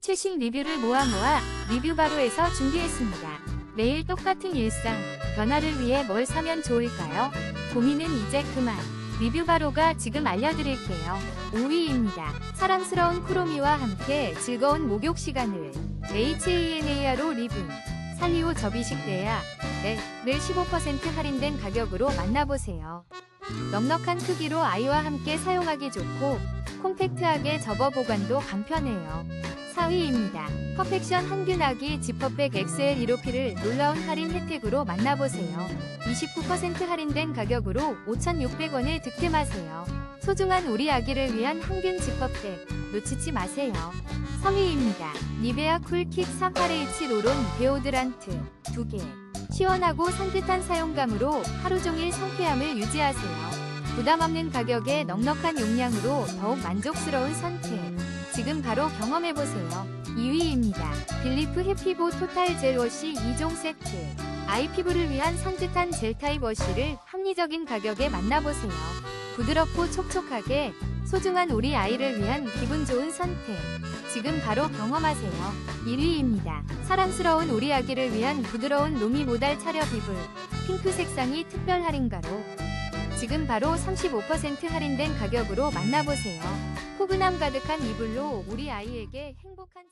최신 리뷰를 모아 모아 리뷰 바로에서 준비했습니다. 매일 똑같은 일상, 변화를 위해 뭘 사면 좋을까요? 고민은 이제 그만. 리뷰 바로가 지금 알려드릴게요. 5위입니다. 사랑스러운 쿠로미와 함께 즐거운 목욕 시간을 HANAR로 리븐 살리오 접이식 대야 네,를 15% 할인된 가격으로 만나보세요. 넉넉한 크기로 아이와 함께 사용하기 좋고 콤팩트하게 접어 보관도 간편해요. 4위입니다. 퍼펙션 항균아기 지퍼백 XL 1호피를 놀라운 할인 혜택으로 만나보세요. 29% 할인된 가격으로 5,600원에 득템하세요. 소중한 우리 아기를 위한 항균 지퍼백 놓치지 마세요. 3위입니다. 니베아 쿨킥 38H 롤온 데오드란트 2개 시원하고 산뜻한 사용감으로 하루 종일 상쾌함을 유지하세요. 부담 없는 가격에 넉넉한 용량으로 더욱 만족스러운 선택. 지금 바로 경험해보세요. 2위입니다. 빌리프 해피보 토탈 젤 워시 2종 세트. 아이 피부를 위한 산뜻한 젤 타입 워시를 합리적인 가격에 만나보세요. 부드럽고 촉촉하게 소중한 우리 아이를 위한 기분 좋은 선택. 지금 바로 경험하세요. 1위입니다. 사랑스러운 우리 아기를 위한 부드러운 로미 모달 차려 비불. 핑크 색상이 특별 할인가로. 지금 바로 35% 할인된 가격으로 만나보세요. 포근함 가득한 이불로 우리 아이에게 행복한